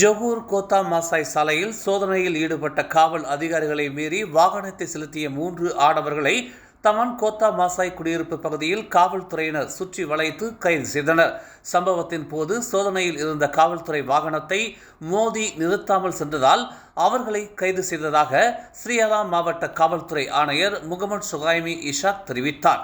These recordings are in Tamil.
ஜொகூர் கோத்தா மாசாய் சாலையில் சோதனையில் ஈடுபட்ட காவல் அதிகாரிகளை மீறி வாகனத்தை செலுத்திய மூன்று ஆடவர்களை தமன் கோத்தா மாசாய் குடியிருப்பு பகுதியில் காவல்துறையினர் சுற்றி வளைத்து கைது செய்தனர். சம்பவத்தின் போது சோதனையில் இருந்த காவல்துறை வாகனத்தை மோதி நிறுத்தாமல் சென்றதால் அவர்களை கைது செய்ததாக ஸ்ரீயாலா மாவட்ட காவல்துறை ஆணையர் முகமது சுகாய்மி இஷாக் தெரிவித்தார்.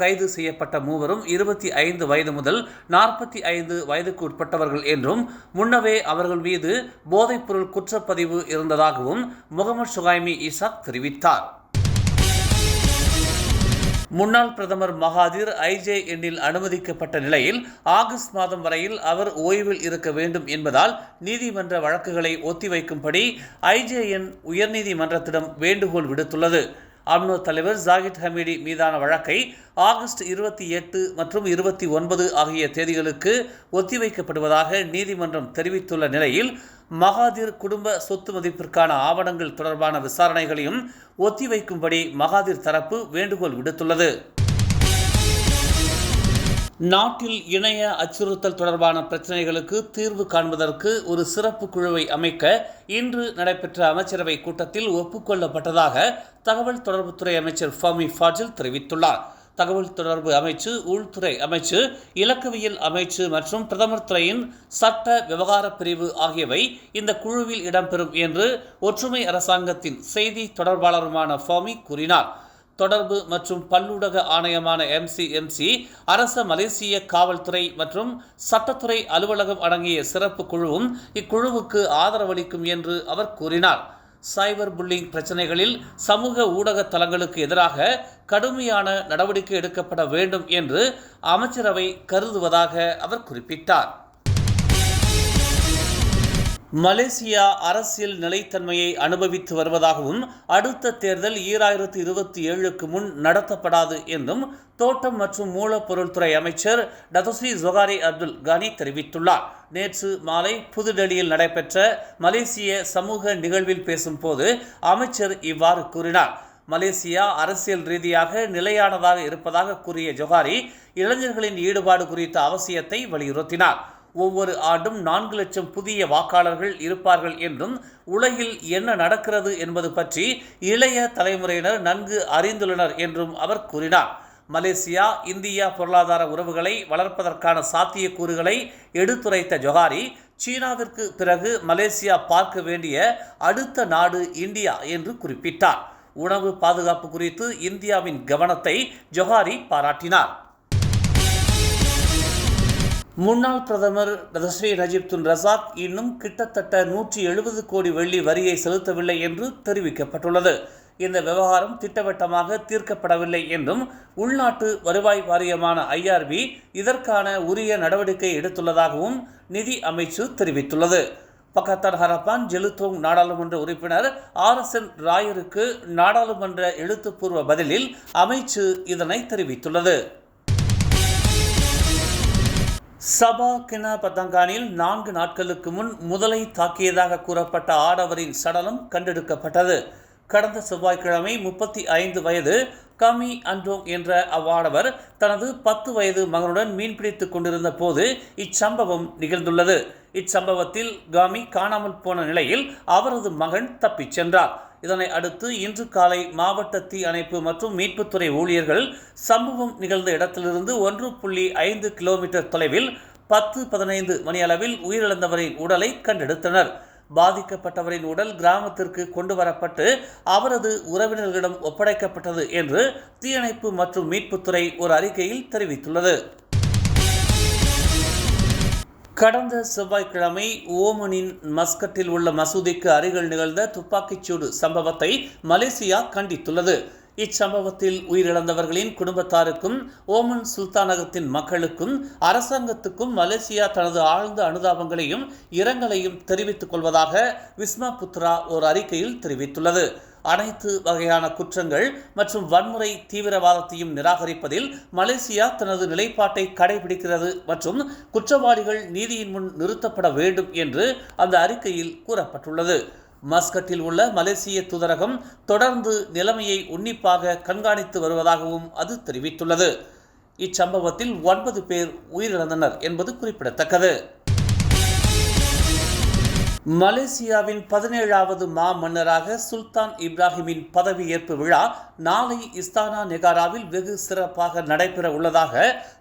கைது செய்யப்பட்ட மூவரும் இருபத்தி ஐந்து வயது முதல் நாற்பத்தி ஐந்து வயதுக்கு உட்பட்டவர்கள் என்றும் முன்னவே அவர்கள் மீது போதைப்பொருள் குற்றப்பதிவு இருந்ததாகவும் முகமது சுகாய்மி இசாக் தெரிவித்தார். முன்னாள் பிரதமர் மகாதீர் ஐஜே எண்ணில் அனுமதிக்கப்பட்ட நிலையில் ஆகஸ்ட் மாதம் வரையில் அவர் ஓய்வில் இருக்க வேண்டும் என்பதால் நீதிமன்ற வழக்குகளை ஒத்திவைக்கும்படி ஐஜேஎன் உயர்நீதிமன்றத்திடம் வேண்டுகோள் விடுத்துள்ளது. அம்னோ தலைவர் ஜாகித் ஹமீடி மீதான வழக்கை ஆகஸ்ட் இருபத்தி எட்டு மற்றும் இருபத்தி ஒன்பது ஆகிய தேதிகளுக்கு ஒத்திவைக்கப்படுவதாக நீதிமன்றம் தெரிவித்துள்ள நிலையில் மகாதீர் குடும்ப சொத்து மதிப்பிற்கான ஆவணங்கள் தொடர்பான விசாரணைகளையும் ஒத்திவைக்கும்படி மகாதீர் தரப்பு வேண்டுகோள் விடுத்துள்ளது. நாட்டில் இணைய அச்சுறுத்தல் தொடர்பான பிரச்சனைகளுக்கு தீர்வு காண்பதற்கு ஒரு சிறப்பு குழுவை அமைக்க இன்று நடைபெற்ற அமைச்சரவை கூட்டத்தில் ஒப்புக்கொள்ளப்பட்டதாக தகவல் தொடர்புத்துறை அமைச்சர் ஃபமி ஃபாஜில் தெரிவித்துள்ளார். தகவல் தொடர்பு அமைச்சு உள்துறை அமைச்சு இலக்கவியல் அமைச்சு மற்றும் பிரதமர் துறையின் சட்ட விவகார பிரிவு ஆகியவை இந்த குழுவில் இடம்பெறும் என்று ஒற்றுமை அரசாங்கத்தின் செய்தி தொடர்பாளருமான ஃபாமி கூறினார். தொடர்பு மற்றும் பல்லூடக ஆணையமான எம்சிஎம்சி அரச மலேசிய காவல்துறை மற்றும் சட்டத்துறை அலுவலகம் அடங்கிய சிறப்பு குழுவும் இக்குழுவுக்கு ஆதரவளிக்கும் என்று அவர் கூறினார். சைபர் புல்லிங் பிரச்சனைகளில் சமூக ஊடக தளங்களுக்கு எதிராக கடுமையான நடவடிக்கை எடுக்கப்பட வேண்டும் என்று அமைச்சரவை கருதுவதாக அவர் குறிப்பிட்டார். மலேசியா அரசியல் நிலைத்தன்மையை அனுபவித்து வருவதாகவும் அடுத்த தேர்தல் ஈராயிரத்து இருபத்தி ஏழுக்கு முன் நடத்தப்படாது என்றும் தோட்டம் மற்றும் மூலப்பொருள்துறை அமைச்சர் டதோசி ஜொகாரி அப்துல் கானி தெரிவித்துள்ளார். நேற்று மாலை புதுடெல்லியில் நடைபெற்ற மலேசிய சமூக நிகழ்வில் பேசும்போது அமைச்சர் இவ்வாறு கூறினார். மலேசியா அரசியல் ரீதியாக நிலையானதாக இருப்பதாக கூறிய ஜொஹாரி இளைஞர்களின் ஈடுபாடு குறித்த அவசியத்தை வலியுறுத்தினார். ஒவ்வொரு ஆண்டும் நான்கு லட்சம் புதிய வாக்காளர்கள் இருப்பார்கள் என்றும் உலகில் என்ன நடக்கிறது என்பது பற்றி இளைய தலைமுறையினர் நன்கு அறிந்துள்ளனர் என்றும் அவர் கூறினார். மலேசியா இந்தியா பொருளாதார உறவுகளை வளர்ப்பதற்கான சாத்தியக்கூறுகளை எடுத்துரைத்த ஜொஹாரி சீனாவிற்கு பிறகு மலேசியா பார்க்க வேண்டிய அடுத்த நாடு இந்தியா என்று குறிப்பிட்டார். உணவு பாதுகாப்பு குறித்து இந்தியாவின் கவனத்தை ஜொஹாரி பாராட்டினார். முன்னாள் பிரதமர் ரதஸ்ரீ நஜீப் துன் ரசாக் இன்னும் கிட்டத்தட்ட நூற்றி எழுபது கோடி வெள்ளி வரியை செலுத்தவில்லை என்று தெரிவிக்கப்பட்டுள்ளது. இந்த விவகாரம் திட்டவட்டமாக தீர்க்கப்படவில்லை என்றும் உள்நாட்டு வருவாய் வாரியமான ஐஆர்பி இதற்கான உரிய நடவடிக்கை எடுத்துள்ளதாகவும் நிதி அமைச்சு தெரிவித்துள்ளது. பக்கத்தர் ஹரப்பான் ஜெலுத்தோங் நாடாளுமன்ற உறுப்பினர் ஆர் எஸ் என் ராயருக்கு நாடாளுமன்ற எழுத்துப்பூர்வ பதிலில் அமைச்சு இதனை தெரிவித்துள்ளது. சபா கினா பத்தங்கானில் நான்கு நாட்களுக்கு முன் முதலை தாக்கியதாக கூறப்பட்ட ஆடவரின் சடலம் கண்டெடுக்கப்பட்டது. கடந்த செவ்வாய்க்கிழமை முப்பத்தி ஐந்து வயது கமி அண்டோங் என்ற அவ்வாடவர் தனது பத்து வயது மகனுடன் மீன்பிடித்துக் கொண்டிருந்த போது இச்சம்பவம் நிகழ்ந்துள்ளது. இச்சம்பவத்தில் காமி காணாமல் போன நிலையில் அவரது மகன் தப்பிச் சென்றார். இதனை அடுத்து இன்று காலை மாவட்ட தீ அணைப்பு மற்றும் மீட்புத்துறை ஊழியர்கள் சம்பவம் நிகழ்ந்த இடத்திலிருந்து ஒன்று புள்ளி ஐந்து கிலோமீட்டர் தொலைவில் பத்து பதினைந்து மணி அளவில் உயிரிழந்தவரின் உடலை கண்டெடுத்தனர். பாதிக்கப்பட்டவரின் உடல் கிராமத்திற்கு கொண்டு வரப்பட்டு அவரது உறவினர்களிடம் ஒப்படைக்கப்பட்டது என்று தீயணைப்பு மற்றும் மீட்புத்துறை ஒரு அறிக்கையில் தெரிவித்துள்ளது. கடந்த செவ்வாய்க்கிழமை ஓமனின் மஸ்கட்டில் உள்ள மசூதிக்கு அருகில் நிகழ்ந்த துப்பாக்கிச்சூடு சம்பவத்தை மலேசியா கண்டித்துள்ளது. இச்சம்பவத்தில் உயிரிழந்தவர்களின் குடும்பத்தாருக்கும் ஓமன் சுல்தானகத்தின் மக்களுக்கும் அரசாங்கத்துக்கும் மலேசியா தனது ஆழ்ந்த அனுதாபங்களையும் இரங்கலையும் தெரிவித்துக் கொள்வதாக விஸ்மா புத்ரா ஒரு அறிக்கையில் தெரிவித்துள்ளது. அனைத்து வகையான குற்றங்கள் மற்றும் வன்முறை தீவிரவாதத்தையும் நிராகரிப்பதில் மலேசியா தனது நிலைப்பாட்டை கடைபிடிக்கிறது மற்றும் குற்றவாளிகள் நீதியின் முன் நிறுத்தப்பட வேண்டும் என்று அந்த அறிக்கையில் கூறப்பட்டுள்ளது. மஸ்கட்டில் உள்ள மலேசிய தூதரகம் தொடர்ந்து நிலைமையை உன்னிப்பாக கண்காணித்து வருவதாகவும் அது தெரிவித்துள்ளது. இச்சம்பவத்தில் ஒன்பது பேர் உயிரிழந்தனர் என்பது குறிப்பிடத்தக்கது. மலேசியாவின் பதினேழாவது மா மன்னராக சுல்தான் இப்ராஹிமின் பதவியேற்பு விழா நாளை இஸ்தானா நெகாராவில் வெகு சிறப்பாக நடைபெற உள்ளதாக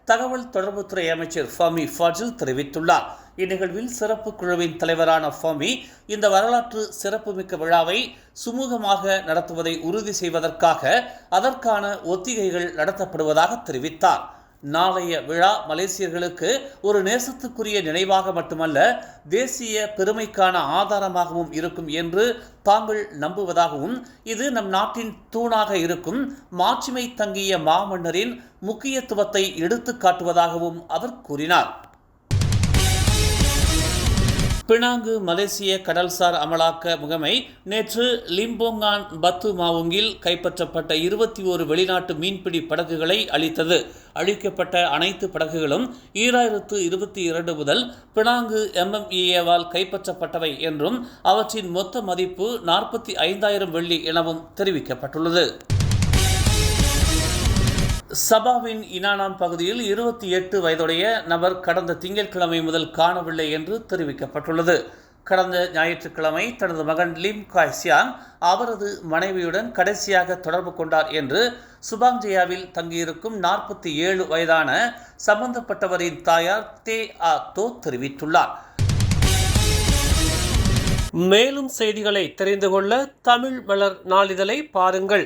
தகவல் தொடர்புத்துறை அமைச்சர் ஃபமி ஃபாஜில் தெரிவித்துள்ளார். இந்நிகழ்வில் சிறப்பு குழுவின் தலைவரான ஃபமி இந்த வரலாற்று சிறப்புமிக்க விழாவை சுமூகமாக நடத்துவதை உறுதி செய்வதற்காக அதற்கான ஒத்திகைகள் நடத்தப்படுவதாக தெரிவித்தார். நாளைய விழா மலேசியர்களுக்கு ஒரு நேசத்துக்குரிய நினைவாக மட்டுமல்ல தேசிய பெருமைக்கான ஆதாரமாகவும் இருக்கும் என்று தாங்கள் நம்புவதாகவும் இது நம் நாட்டின் தூணாக இருக்கும் மாட்சிமை தங்கிய மாமன்னரின் முக்கியத்துவத்தை எடுத்து காட்டுவதாகவும் அவர் கூறினார். பினாங்கு மலேசிய கடல்சார் அமலாக்க முகமை நேற்று லிம்போங்கான் பத்து மாவுங்கில் கைப்பற்றப்பட்ட இருபத்தி ஓரு வெளிநாட்டு மீன்பிடி படகுகளை அளித்தது அழிக்கப்பட்ட அனைத்து படகுகளும் ஈராயிரத்து இருபத்தி இரண்டு முதல் பினாங்கு எம்எம்இஏவால் கைப்பற்றப்பட்டவை என்றும் அவற்றின் மொத்த மதிப்பு நாற்பத்தி ஐந்தாயிரம் வெள்ளி எனவும் தெரிவிக்கப்பட்டுள்ளது. சபாவின் இனானாம் பகுதியில் இருபத்தி எட்டு வயதுடைய நபர் கடந்த திங்கட்கிழமை முதல் காணவில்லை என்று தெரிவிக்கப்பட்டுள்ளது. கடந்த ஞாயிற்றுக்கிழமை தனது மகன் லிம் காய்சியாங் அவரது மனைவியுடன் கடைசியாக தொடர்பு கொண்டார் என்று சுபாங்ஜயாவில் தங்கியிருக்கும் நாற்பத்தி ஏழு வயதான சம்பந்தப்பட்டவரின் தாயார் தே ஆ தோ தெரிவித்துள்ளார். மேலும் செய்திகளை தெரிந்து கொள்ள தமிழ் மலர் நாளிதழை பாருங்கள்.